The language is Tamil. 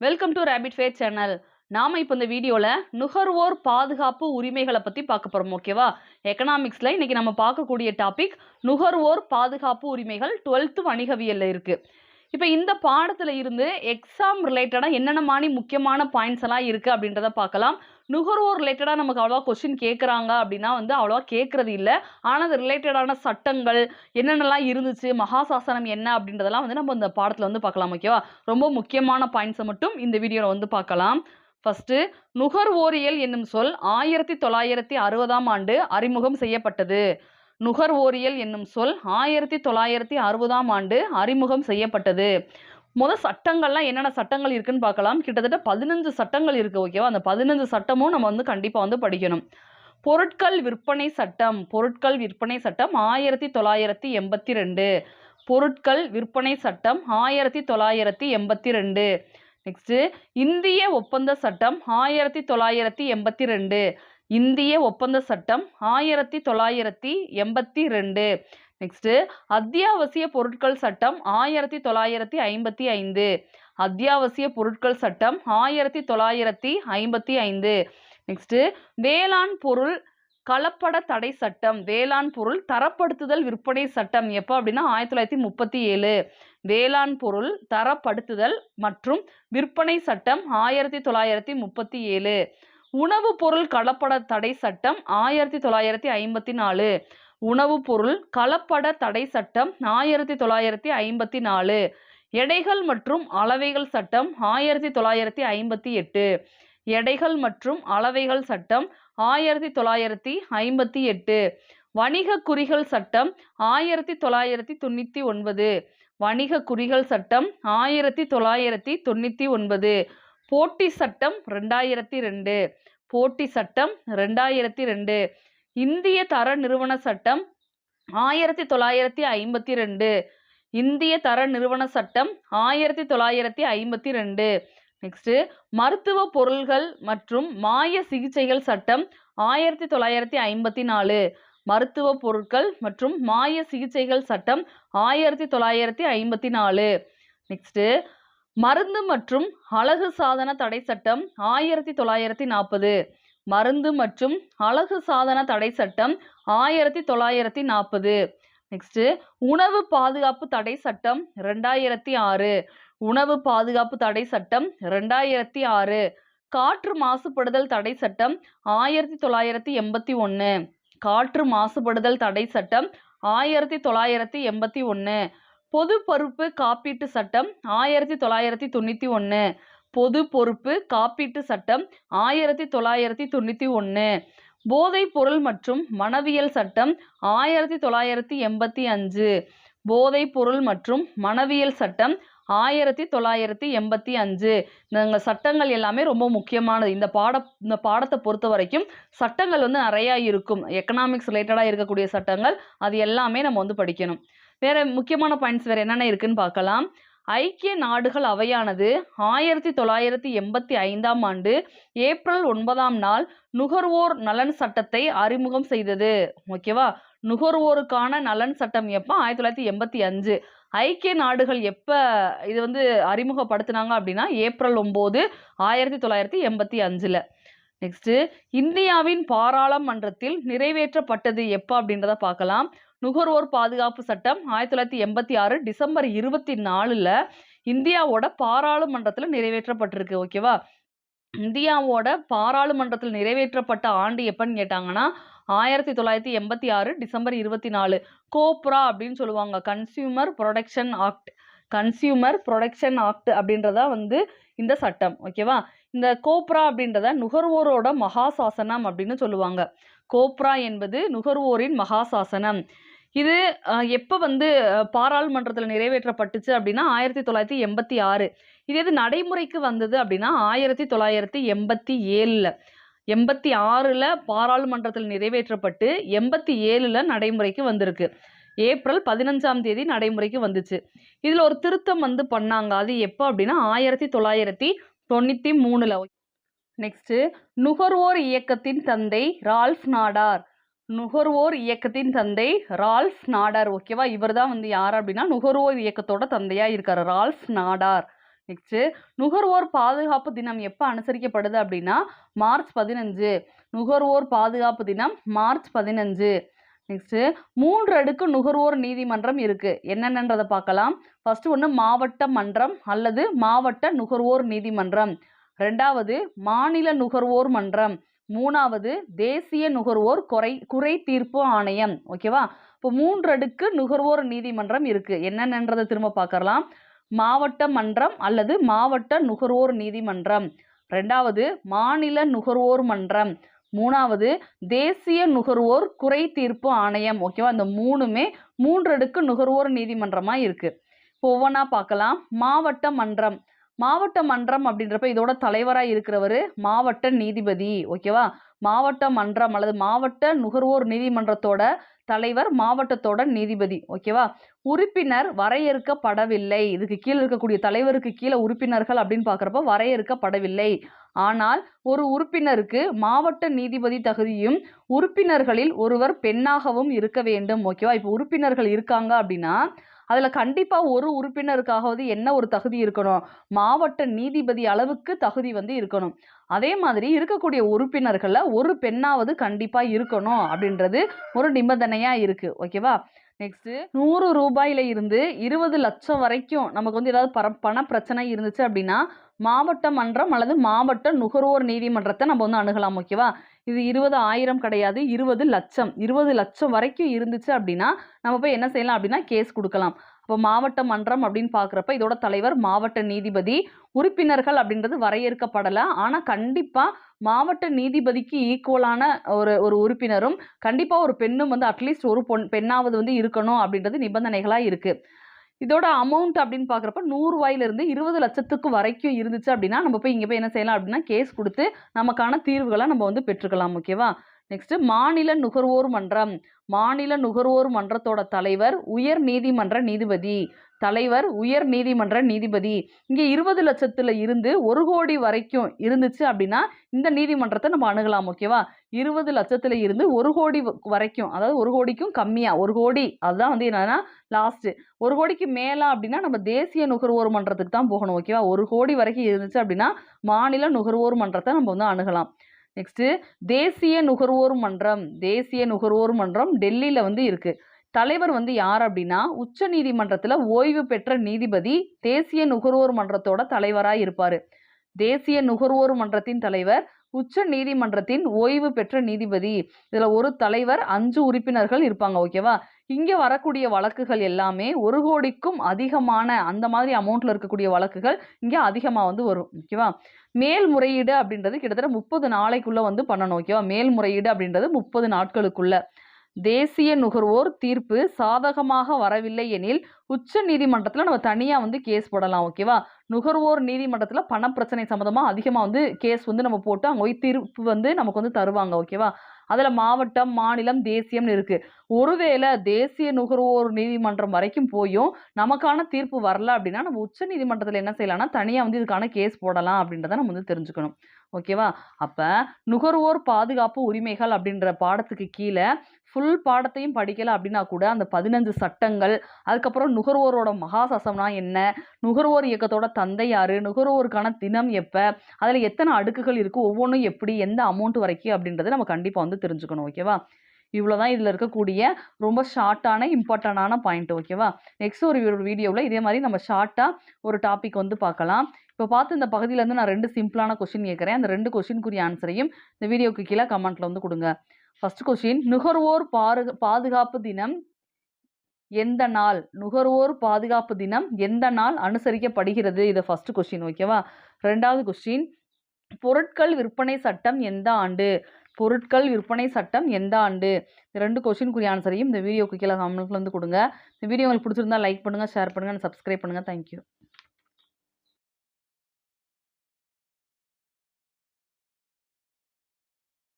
Welcome to rapid fire channel நாம இப்போ இந்த வீடியோவில் நுகர்வோர் பாதுகாப்பு உரிமைகளை பற்றி பார்க்க போகிறோம் ஓகேவா எக்கனாமிக்ஸில் இன்னைக்கு நம்ம பார்க்கக்கூடிய டாபிக் நுகர்வோர் பாதுகாப்பு உரிமைகள் டுவெல்த்து வணிகவியலில் இருக்குது இப்போ இந்த பாடத்தில் இருந்து எக்ஸாம் ரிலேட்டடாக என்னென்ன மாதிரி முக்கியமான பாயிண்ட்ஸ் எல்லாம் இருக்குது அப்படின்றத பார்க்கலாம். நுகர்வோர் ரிலேட்டடாக நமக்கு அவ்வளோவா கொஸ்டின் கேட்குறாங்க அப்படின்னா வந்து அவ்வளோவா கேட்குறது இல்லை. ஆனால் அது ரிலேட்டடான சட்டங்கள் என்னென்னலாம் இருந்துச்சு மகாசாசனம் என்ன அப்படின்றதெல்லாம் வந்து நம்ம இந்த பாடத்தில் வந்து பார்க்கலாம் ஓகேவா ரொம்ப முக்கியமான பாயிண்ட்ஸை மட்டும் இந்த வீடியோவில் வந்து பார்க்கலாம். ஃபஸ்ட்டு நுகர்வோரியல் என்னும் சொல் ஆயிரத்தி தொள்ளாயிரத்தி அறுபதாம் ஆண்டு அறிமுகம் செய்யப்பட்டது. நுகர்வோரியல் என்னும் சொல் ஆயிரத்தி தொள்ளாயிரத்தி அறுபதாம் ஆண்டு அறிமுகம் செய்யப்பட்டது. முதல் சட்டங்கள்லாம் என்னென்ன சட்டங்கள் இருக்குன்னு பார்க்கலாம். கிட்டத்தட்ட பதினஞ்சு சட்டங்கள் இருக்குது ஓகேவா அந்த பதினஞ்சு சட்டமும் நம்ம வந்து கண்டிப்பாக வந்து படிக்கணும். பொருட்கள் விற்பனை சட்டம் பொருட்கள் விற்பனை சட்டம் ஆயிரத்தி தொள்ளாயிரத்தி எண்பத்தி ரெண்டு பொருட்கள் விற்பனை சட்டம் ஆயிரத்தி தொள்ளாயிரத்தி எண்பத்தி ரெண்டு நெக்ஸ்ட்டு இந்திய ஒப்பந்த சட்டம் ஆயிரத்தி தொள்ளாயிரத்தி எண்பத்தி ரெண்டு இந்திய ஒப்பந்த சட்டம் ஆயிரத்தி தொள்ளாயிரத்தி எண்பத்தி ரெண்டு நெக்ஸ்ட்டு அத்தியாவசிய பொருட்கள் சட்டம் ஆயிரத்தி தொள்ளாயிரத்தி ஐம்பத்தி ஐந்து. அத்தியாவசிய பொருட்கள் சட்டம் ஆயிரத்தி தொள்ளாயிரத்தி ஐம்பத்தி ஐந்து. நெக்ஸ்ட்டு வேளாண் பொருள் கலப்பட தடை சட்டம் வேளாண் பொருள் தரப்படுத்துதல் விற்பனை சட்டம் எப்போ அப்படின்னா ஆயிரத்தி தொள்ளாயிரத்தி முப்பத்தி ஏழு. வேளாண் பொருள் தரப்படுத்துதல் மற்றும் விற்பனை சட்டம் ஆயிரத்தி தொள்ளாயிரத்தி முப்பத்தி ஏழு. உணவுப் பொருள் கலப்பட தடை சட்டம் ஆயிரத்தி தொள்ளாயிரத்தி ஐம்பத்தி நாலு. உணவுப் பொருள் கலப்பட தடை சட்டம் ஆயிரத்தி தொள்ளாயிரத்தி ஐம்பத்தி நாலு. எடைகள் மற்றும் அளவைகள் சட்டம் ஆயிரத்தி தொள்ளாயிரத்தி ஐம்பத்தி எட்டு. எடைகள் மற்றும் அளவைகள் சட்டம் ஆயிரத்தி தொள்ளாயிரத்தி ஐம்பத்தி எட்டு. வணிக குறிகள் சட்டம் ஆயிரத்தி தொள்ளாயிரத்தி தொண்ணூற்றி ஒன்பது. வணிக குறிகள் சட்டம் ஆயிரத்தி தொள்ளாயிரத்தி தொண்ணூற்றி ஒன்பது. போட்டி சட்டம் ரெண்டாயிரத்தி ரெண்டு. போட்டி சட்டம் ரெண்டாயிரத்தி ரெண்டு. இந்திய தர நிறுவன சட்டம் ஆயிரத்தி தொள்ளாயிரத்தி ஐம்பத்தி ரெண்டு. இந்திய தர நிறுவன சட்டம் ஆயிரத்தி தொள்ளாயிரத்தி ஐம்பத்தி ரெண்டு. நெக்ஸ்ட்டு மருத்துவ பொருள்கள் மற்றும் மாய சிகிச்சைகள் சட்டம் ஆயிரத்தி தொள்ளாயிரத்தி ஐம்பத்தி நாலு. மருத்துவ பொருட்கள் மற்றும் மாய சிகிச்சைகள் சட்டம் ஆயிரத்தி தொள்ளாயிரத்தி ஐம்பத்தி நாலு. நெக்ஸ்ட்டு மருந்து மற்றும் அழகு சாதன தடை சட்டம் ஆயிரத்தி தொள்ளாயிரத்தி நாற்பது. மருந்து மற்றும் அழகு சாதன தடை சட்டம் ஆயிரத்தி தொள்ளாயிரத்தி நாற்பது. நெக்ஸ்ட்டு உணவு பாதுகாப்பு தடை சட்டம் ரெண்டாயிரத்தி ஆறு. உணவு பாதுகாப்பு தடை சட்டம் ரெண்டாயிரத்தி ஆறு. காற்று மாசுபடுதல் தடை சட்டம் ஆயிரத்தி தொள்ளாயிரத்தி எண்பத்தி ஒன்று காற்று மாசுபடுதல் தடை சட்டம் ஆயிரத்தி தொள்ளாயிரத்தி எண்பத்தி ஒன்று பொது பொறுப்பு காப்பீட்டு சட்டம் ஆயிரத்தி தொள்ளாயிரத்தி தொண்ணூற்றி ஒன்று பொது பொறுப்பு காப்பீட்டு சட்டம் ஆயிரத்தி தொள்ளாயிரத்தி தொண்ணூற்றி ஒன்று போதைப் பொருள் மற்றும் மனவியல் சட்டம் ஆயிரத்தி தொள்ளாயிரத்தி எண்பத்தி அஞ்சு. போதைப் பொருள் மற்றும் மனவியல் சட்டம் ஆயிரத்தி தொள்ளாயிரத்தி எண்பத்தி அஞ்சு. இந்த சட்டங்கள் எல்லாமே ரொம்ப முக்கியமானது. இந்த பாட இந்த பாடத்தை பொறுத்த வரைக்கும் சட்டங்கள் வந்து நிறையா இருக்கும். எக்கனாமிக்ஸ் ரிலேட்டடாக இருக்கக்கூடிய சட்டங்கள் அது எல்லாமே நம்ம வந்து படிக்கணும். வேறு முக்கியமான பாயிண்ட்ஸ் வேறு என்னென்ன இருக்குன்னு பார்க்கலாம். ஐக்கிய நாடுகள் அவையானது ஆயிரத்தி தொள்ளாயிரத்தி எண்பத்தி ஐந்தாம் ஆண்டு ஏப்ரல் ஒன்பதாம் நாள் நுகர்வோர் நலன் சட்டத்தை அறிமுகம் செய்தது. ஓகேவா நுகர்வோருக்கான நலன் சட்டம் எப்போ? ஆயிரத்தி தொள்ளாயிரத்தி எண்பத்தி அஞ்சு. ஐக்கிய நாடுகள் எப்போ இது வந்து அறிமுகப்படுத்தினாங்க அப்படின்னா ஏப்ரல் ஒம்பது ஆயிரத்தி தொள்ளாயிரத்தி எண்பத்தி அஞ்சில். நெக்ஸ்ட்டு இந்தியாவின் பாராளுமன்றத்தில் நிறைவேற்றப்பட்டது எப்போ அப்படின்றத பார்க்கலாம். நுகர்வோர் பாதுகாப்பு சட்டம் ஆயிரத்தி தொள்ளாயிரத்தி எண்பத்தி ஆறு டிசம்பர் இருபத்தி நாலில் இந்தியாவோட பாராளுமன்றத்தில் நிறைவேற்றப்பட்டிருக்கு ஓகேவா இந்தியாவோட பாராளுமன்றத்தில் நிறைவேற்றப்பட்ட ஆண்டு எப்பன்னு கேட்டாங்கன்னா ஆயிரத்தி தொள்ளாயிரத்தி எண்பத்தி ஆறு டிசம்பர் இருபத்தி நாலு. கோப்ரா அப்படின்னு சொல்லுவாங்க. Consumer protection act consumer protection act அப்படின்றதா வந்து இந்த சட்டம் ஓகேவா இந்த கோப்ரா அப்படின்றத நுகர்வோரோட மகாசாசனம் அப்படின்னு சொல்லுவாங்க. கோப்ரா என்பது நுகர்வோரின் மகாசாசனம். இது எப்போ வந்து பாராளுமன்றத்தில் நிறைவேற்றப்பட்டுச்சு அப்படின்னா ஆயிரத்தி தொள்ளாயிரத்தி எண்பத்தி ஆறு. இது எது நடைமுறைக்கு வந்தது அப்படின்னா ஆயிரத்தி தொள்ளாயிரத்தி எண்பத்தி ஏழில். எண்பத்தி ஆறில் பாராளுமன்றத்தில் நிறைவேற்றப்பட்டு எண்பத்தி ஏழில் நடைமுறைக்கு வந்திருக்கு. ஏப்ரல் பதினஞ்சாம் தேதி நடைமுறைக்கு வந்துச்சு. இதில் ஒரு திருத்தம் வந்து பண்ணாங்க. அது எப்போ அப்படின்னா ஆயிரத்தி தொள்ளாயிரத்தி தொண்ணூற்றி மூணில் நெக்ஸ்ட்டு நுகர்வோர் இயக்கத்தின் தந்தை ரால்ஃப் நாடார் நுகர்வோர் இயக்கத்தின் தந்தை ரால்ஃப் நாடார் ஓகேவா இவர் தான் வந்து யார் அப்படின்னா நுகர்வோர் இயக்கத்தோட தந்தையாக இருக்கார் ரால்ஃப் நாடார். நெக்ஸ்ட்டு நுகர்வோர் பாதுகாப்பு தினம் எப்போ அனுசரிக்கப்படுது அப்படின்னா மார்ச் பதினஞ்சு. நுகர்வோர் பாதுகாப்பு தினம் மார்ச் பதினஞ்சு. நெக்ஸ்ட்டு மூன்று அடுக்கு நுகர்வோர் நீதிமன்றம் இருக்குது என்னென்னன்றதை பார்க்கலாம். ஃபஸ்ட்டு ஒன்று மாவட்ட மன்றம் அல்லது மாவட்ட நுகர்வோர் நீதிமன்றம். ரெண்டாவது மாநில நுகர்வோர் மன்றம். மூணாவது தேசிய நுகர்வோர் குறை குறை தீர்ப்பு ஆணையம். ஓகேவா இப்போ மூன்று அடுக்கு நுகர்வோர் நீதிமன்றம் இருக்குது என்னென்னன்றதை திரும்ப பார்க்கலாம் மாவட்ட மன்றம் அல்லது மாவட்ட நுகர்வோர் நீதிமன்றம். ரெண்டாவது மாநில நுகர்வோர் மன்றம். மூணாவது தேசிய நுகர்வோர் குறை தீர்ப்பு ஆணையம். ஓகேவா இந்த மூணுமே மூன்று அடுக்கு நுகர்வோர் நீதிமன்றமாக இருக்குது இப்போ ஒவ்வொன்றா பார்க்கலாம். மாவட்ட மன்றம். மாவட்ட மன்றம் அப்படின்றப்ப இதோட தலைவராக இருக்கிறவர் மாவட்ட நீதிபதி ஓகேவா? மாவட்ட மன்றம் அல்லது மாவட்ட நுகர்வோர் நீதிமன்றத்தோட தலைவர் மாவட்டத்தோட நீதிபதி ஓகேவா? உறுப்பினர் வரையறுக்கப்படவில்லை. இதுக்கு கீழே இருக்கக்கூடிய தலைவருக்கு கீழே உறுப்பினர்கள் அப்படின்னு பார்க்குறப்ப வரையறுக்கப்படவில்லை. ஆனால் ஒரு உறுப்பினருக்கு மாவட்ட நீதிபதி தகுதியும் உறுப்பினர்களில் ஒருவர் பெண்ணாகவும் இருக்க வேண்டும் ஓகேவா? இப்போ உறுப்பினர்கள் இருக்காங்க அப்படின்னா அதில் கண்டிப்பாக ஒரு உறுப்பினருக்காகவது என்ன ஒரு தகுதி இருக்கணும்? மாவட்ட நீதிபதி அளவுக்கு தகுதி வந்து இருக்கணும். அதே மாதிரி இருக்கக்கூடிய உறுப்பினர்களில் ஒரு பெண்ணாவது கண்டிப்பாக இருக்கணும் அப்படின்றது ஒரு நிபந்தனையாக இருக்குது ஓகேவா? நெக்ஸ்ட்டு நூறு ரூபாயில இருந்து இருபது லட்சம் வரைக்கும் நமக்கு வந்து ஏதாவது பர பண பிரச்சனை இருந்துச்சு அப்படின்னா மாவட்ட மன்றம் அல்லது மாவட்ட நுகர்வோர் நீதிமன்றத்தை நம்ம வந்து அணுகலாம் ஓகேவா இது இருபது ஆயிரம் கிடையாது இருபது லட்சம். இருபது லட்சம் வரைக்கும் இருந்துச்சு அப்படின்னா நம்ம போய் என்ன செய்யலாம் அப்படின்னா கேஸ் கொடுக்கலாம். இப்போ மாவட்ட மன்றம் அப்படின்னு பார்க்குறப்ப இதோட தலைவர் மாவட்ட நீதிபதி உறுப்பினர்கள் அப்படின்றது வரையறுக்கப்படலை. ஆனால் கண்டிப்பாக மாவட்ட நீதிபதிக்கு ஈக்குவலான ஒரு ஒரு உறுப்பினரும் கண்டிப்பாக ஒரு பெண்ணும் வந்து அட்லீஸ்ட் ஒரு பொன் பெண்ணாவது வந்து இருக்கணும் அப்படின்றது நிபந்தனைகளாக இருக்குது இதோட அமௌண்ட் அப்படின்னு பார்க்குறப்ப நூறுரூவாயிலிருந்து இருபது லட்சத்துக்கு வரைக்கும் இருந்துச்சு அப்படின்னா நம்ம போய் இங்கே போய் என்ன செய்யலாம் அப்படின்னா கேஸ் கொடுத்து நமக்கான தீர்வுகளை நம்ம வந்து பெற்றுக்கலாம் ஓகேவா நெக்ஸ்ட்டு மாநில நுகர்வோர் மன்றம். மாநில நுகர்வோர் மன்றத்தோட தலைவர் உயர் நீதிமன்ற நீதிபதி. தலைவர் உயர் நீதிமன்ற நீதிபதி. இங்கே இருபது லட்சத்தில் இருந்து ஒரு கோடி வரைக்கும் இருந்துச்சு அப்படின்னா இந்த நீதிமன்றத்தை நம்ம அணுகலாம் ஓகேவா இருபது லட்சத்தில் இருந்து ஒரு கோடி வ- வரைக்கும் அதாவது ஒரு கோடிக்கும் கம்மியாக ஒரு கோடி. அதுதான் வந்து என்னன்னா லாஸ்ட்டு ஒரு கோடிக்கு மேலே அப்படின்னா நம்ம தேசிய நுகர்வோர் மன்றத்துக்கு தான் போகணும் ஓகேவா ஒரு கோடி வரைக்கும் இருந்துச்சு அப்படின்னா மாநில நுகர்வோர் மன்றத்தை நம்ம வந்து அணுகலாம். நெக்ஸ்ட்டு தேசிய நுகர்வோர் மன்றம். தேசிய நுகர்வோர் மன்றம் டெல்லியில் வந்து இருக்குது தலைவர் வந்து யார் அப்படின்னா உச்ச நீதிமன்றத்தில் ஓய்வு பெற்ற நீதிபதி தேசிய நுகர்வோர் மன்றத்தோட தலைவராக இருப்பார். தேசிய நுகர்வோர் மன்றத்தின் தலைவர் உச்ச நீதிமன்றத்தின் ஓய்வு பெற்ற நீதிபதி. இதில் ஒரு தலைவர் அஞ்சு உறுப்பினர்கள் இருப்பாங்க ஓகேவா? இங்கே வரக்கூடிய வழக்குகள் எல்லாமே ஒரு கோடிக்கும் அதிகமான அந்த மாதிரி அமௌண்ட்டில் இருக்கக்கூடிய வழக்குகள் இங்கே அதிகமாக வந்து வரும் ஓகேவா? மேல்முறையீடு அப்படின்றது கிட்டத்தட்ட முப்பது நாளைக்குள்ளே வந்து பண்ணணும் ஓகேவா? மேல்முறையீடு அப்படின்றது முப்பது நாட்களுக்குள்ளே. தேசிய நுகர்வோர் தீர்ப்பு சாதகமாக வரவில்லை எனில் உச்ச நீதிமன்றத்தில் நம்ம தனியாக வந்து கேஸ் போடலாம் ஓகேவா நுகர்வோர் நீதிமன்றத்தில் பணப்பிரச்சனை சம்மந்தமாக அதிகமாக வந்து கேஸ் வந்து நம்ம போட்டு அங்கே போய் தீர்ப்பு வந்து நமக்கு வந்து தருவாங்க ஓகேவா அதில் மாவட்டம் மாநிலம் தேசியம்னு இருக்குது ஒருவேளை தேசிய நுகர்வோர் நீதிமன்றம் வரைக்கும் போயும் நமக்கான தீர்ப்பு வரல அப்படின்னா நம்ம உச்ச நீதிமன்றத்தில் என்ன செய்யலாம்னா தனியாக வந்து இதுக்கான கேஸ் போடலாம் அப்படின்றத நம்ம வந்து தெரிஞ்சுக்கணும். ஓகேவா அப்போ நுகர்வோர் பாதுகாப்பு உரிமைகள் அப்படின்ற பாடத்துக்கு கீழே ஃபுல் பாடத்தையும் படிக்கலை அப்படின்னா கூட அந்த பதினஞ்சு சட்டங்கள் அதுக்கப்புறம் நுகர்வோரோட மகாசசம்னா என்ன? நுகர்வோர் இயக்கத்தோட தந்தை யார்? நுகர்வோருக்கான தினம் எப்போ? அதில் எத்தனை அடுக்குகள் இருக்குது ஒவ்வொன்றும் எப்படி? எந்த அமௌண்ட் வரைக்கும் அப்படின்றத நம்ம கண்டிப்பாக வந்து தெரிஞ்சுக்கணும். ஓகேவா இவ்வளோதான் இதில் இருக்கக்கூடிய ரொம்ப ஷார்ட்டான இம்பார்ட்டண்டான பாயிண்ட் ஓகேவா நெக்ஸ்ட் ஒரு வீடியோவில் இதே மாதிரி நம்ம ஷார்ட்டாக ஒரு டாபிக் வந்து பார்க்கலாம். இப்போ பார்த்து இந்த பகுதியிலேருந்து நான் ரெண்டு சிம்பிளான கொஷின் கேட்குறேன். அந்த ரெண்டு கொஷினுக்குரிய ஆன்சரையும் இந்த வீடியோக்கு கீழே கமெண்ட்டில் வந்து கொடுங்க. ஃபஸ்ட் கொஷின் நுகர்வோர் பாரு பாதுகாப்பு தினம் எந்த நாள்? நுகர்வோர் பாதுகாப்பு தினம் எந்த நாள் அனுசரிக்கப்படுகிறது? இது ஃபஸ்ட்டு கொஷின் ஓகேவா ரெண்டாவது கொஸ்டின் பொருட்கள் விற்பனை சட்டம் எந்த ஆண்டு? பொருட்கள் விற்பனை சட்டம் எந்த ஆண்டு? இந்த ரெண்டு கொஷினுக்குரிய ஆன்சரையும் இந்த வீடியோக்கு கீழே கமெண்ட்ல வந்து கொடுங்க. இந்த வீடியோ உங்களுக்கு பிடிச்சிருந்தா லைக் பண்ணுங்கள் ஷேர் பண்ணுங்கள் சப்ஸ்கிரைப் பண்ணுங்கள் தேங்க்யூ